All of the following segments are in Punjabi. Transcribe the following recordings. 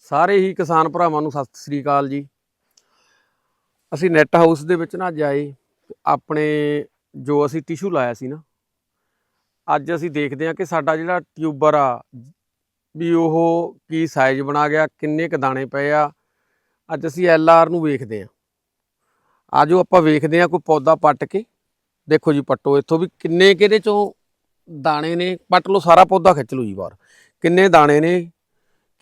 ਸਾਰੇ ਹੀ ਕਿਸਾਨ ਭਰਾਵਾਂ ਨੂੰ ਸਤਿ ਸ੍ਰੀ ਅਕਾਲ ਜੀ। ਅਸੀਂ ਨੈਟ ਹਾਊਸ ਦੇ ਵਿੱਚ ਨਾ ਜਾਏ ਆਪਣੇ ਜੋ ਅਸੀਂ ਟਿਸ਼ੂ ਲਾਇਆ ਸੀ ਨਾ, ਅੱਜ ਅਸੀਂ ਦੇਖਦੇ ਹਾਂ ਕਿ ਸਾਡਾ ਜਿਹੜਾ ਟਿਊਬਰ ਆ, ਵੀ ਉਹ ਕੀ ਸਾਈਜ਼ ਬਣਾ ਗਿਆ, ਕਿੰਨੇ ਕ ਦਾਣੇ ਪਏ ਆ। ਅੱਜ ਅਸੀਂ ਐਲ ਆਰ ਨੂੰ ਵੇਖਦੇ ਹਾਂ। ਆਜੋ ਆਪਾਂ ਵੇਖਦੇ ਹਾਂ ਕੋਈ ਪੌਦਾ ਪੱਟ ਕੇ। ਦੇਖੋ ਜੀ ਪੱਟੋ ਇੱਥੋਂ ਵੀ ਕਿੰਨੇ ਕਿਹਦੇ ਚੋਂ ਦਾਣੇ ਨੇ, ਪੱਟ ਲਓ ਸਾਰਾ ਪੌਦਾ ਖਿੱਚ ਲਓ ਜੀ ਬਾਹਰ। ਕਿੰਨੇ ਦਾਣੇ ਨੇ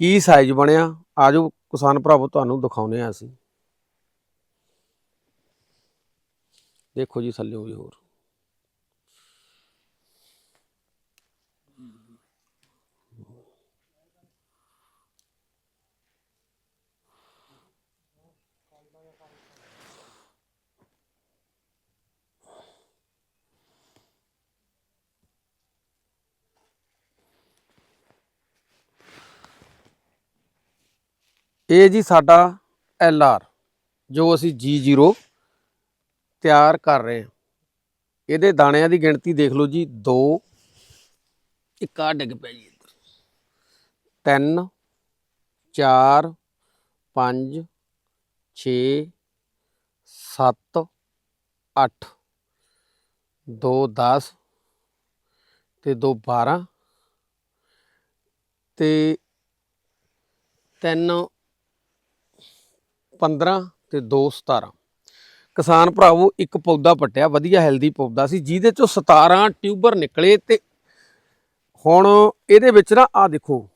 ਕੀ ਸਾਈਜ਼ ਬਣਿਆ? ਆਜੋ ਕਿਸਾਨ ਭਰਾਵੋ, ਤੁਹਾਨੂੰ ਦਿਖਾਉਨੇ ਆ ਅਸੀਂ। ਦੇਖੋ ਜੀ ਥੱਲੇ ਵੀ ਹੋਰ। ਇਹ ਜੀ ਸਾਡਾ ਐਲ ਆਰ ਜੋ ਅਸੀਂ G0 ਤਿਆਰ ਕਰ ਰਹੇ ਹਾਂ। ਇਹਦੇ ਦਾਣਿਆਂ ਦੀ ਗਿਣਤੀ ਦੇਖ ਲਓ ਜੀ 2 ਇੱਕ ਆ ਡਿੱਗ ਪਿਆ ਜੀ ਇੱਧਰ। 3 4 5 6 7 8 2 10 ਤੇ 2 12 ਤੇ 3 15 ਤੇ 2 17 ਕਿਸਾਨ ਭਰਾਵੋ, ਇੱਕ ਪੌਦਾ ਪੱਟਿਆ, ਵਧੀਆ ਹੈਲਦੀ ਪੌਦਾ ਸੀ, ਜਿਹਦੇ ਚੋਂ 17 ਟਿਊਬਰ ਨਿਕਲੇ ਤੇ ਹੁਣ ਇਹਦੇ ਵਿੱਚ ਨਾ ਆ ਦੇਖੋ,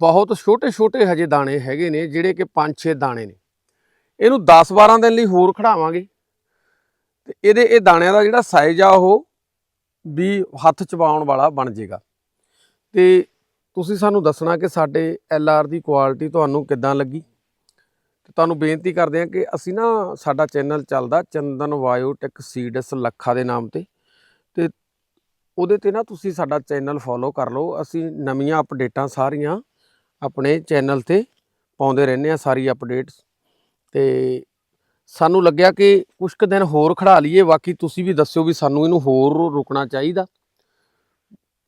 ਬਹੁਤ ਛੋਟੇ ਛੋਟੇ ਹਜੇ ਦਾਣੇ ਹੈਗੇ ਨੇ, ਜਿਹੜੇ ਕਿ 5-6 ਦਾਣੇ ਨੇ। ਇਹਨੂੰ 10-12 ਦਿਨ ਲਈ ਹੋਰ ਖੜਾਵਾਂਗੇ। ਤੇ ਇਹਦੇ, ਇਹ ਦਾਣਿਆਂ ਦਾ ਜਿਹੜਾ ਸਾਈਜ਼ ਆ ਉਹ ਵੀ ਹੱਥ ਚਬਾਉਣ ਵਾਲਾ ਬਣ ਜਾਏਗਾ ਤੇ ਤੁਸੀਂ ਸਾਨੂੰ ਦੱਸਣਾ ਕਿ ਸਾਡੇ ਐਲ ਆਰ ਦੀ ਕੁਆਲਿਟੀ ਤੁਹਾਨੂੰ ਕਿੱਦਾਂ ਲੱਗੀ? ਤੁਹਾਨੂੰ ਬੇਨਤੀ ਕਰਦੇ ਹਾਂ ਕਿ ਅਸੀਂ ਨਾ ਸਾਡਾ ਚੈਨਲ ਚੱਲਦਾ ਚੰਦਨ ਬਾਇਓਟੈਕ ਸੀਡਸ ਲੱਖਾ ਦੇ ਨਾਮ ਤੇ। ਤੇ ਉਹਦੇ ਤੇ ਨਾ ਤੁਸੀਂ ਸਾਡਾ ਚੈਨਲ ਫੋਲੋ ਕਰ ਲਓ। ਅਸੀਂ ਨਵੀਆਂ ਅਪਡੇਟਾਂ ਸਾਰੀਆਂ ਆਪਣੇ ਚੈਨਲ ਤੇ ਪਾਉਂਦੇ ਰਹਿੰਦੇ ਆ ਸਾਰੀ ਅਪਡੇਟਸ। ਤੇ ਸਾਨੂੰ ਲੱਗਿਆ ਕਿ ਕੁਝ ਕੁ ਦਿਨ ਹੋਰ ਖੜਾ ਲਈਏ। ਬਾਕੀ ਤੁਸੀਂ ਵੀ ਦੱਸਿਓ ਵੀ ਸਾਨੂੰ ਇਹਨੂੰ ਹੋਰ ਰੁਕਣਾ ਚਾਹੀਦਾ।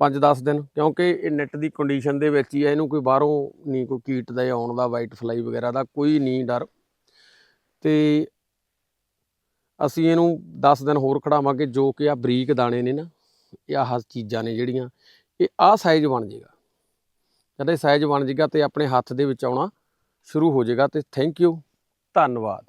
5-10 ਦਿਨ, ਕਿਉਂਕਿ ਇਹ ਨੈਟ ਦੀ ਕੰਡੀਸ਼ਨ ਦੇ ਵਿੱਚ ਹੀ ਹੈ ਇਹਨੂੰ ਕੋਈ ਬਾਹਰੋਂ ਨਹੀਂ ਕੋਈ ਕੀਟ ਦਾ ਆਉਣ ਦਾ ਵਾਈਟ ਫਲਾਈ ਵਗੈਰਾ ਦਾ ਕੋਈ ਨਹੀਂ ਡਰ। ਤੇ ਅਸੀਂ ਇਹਨੂੰ 10 ਦਿਨ ਹੋਰ ਖੜਾਵਾਂਗੇ, ਜੋ ਕਿ ਆ ਬਰੀਕ ਦਾਣੇ ਨੇ ਨਾ, ਇਹ ਆਹ ਚੀਜ਼ਾਂ ਨੇ ਜਿਹੜੀਆਂ, ਇਹ ਆਹ ਸਾਈਜ਼ ਬਣ ਜਾਏਗਾ ਜਦੋਂ ਸਾਈਜ਼ ਬਣ ਜਾਏਗਾ ਤੇ ਆਪਣੇ ਹੱਥ ਦੇ ਵਿੱਚ ਆਉਣਾ ਸ਼ੁਰੂ ਹੋ ਜਾਏਗਾ ਤੇ ਥੈਂਕ ਯੂ ਧੰਨਵਾਦ।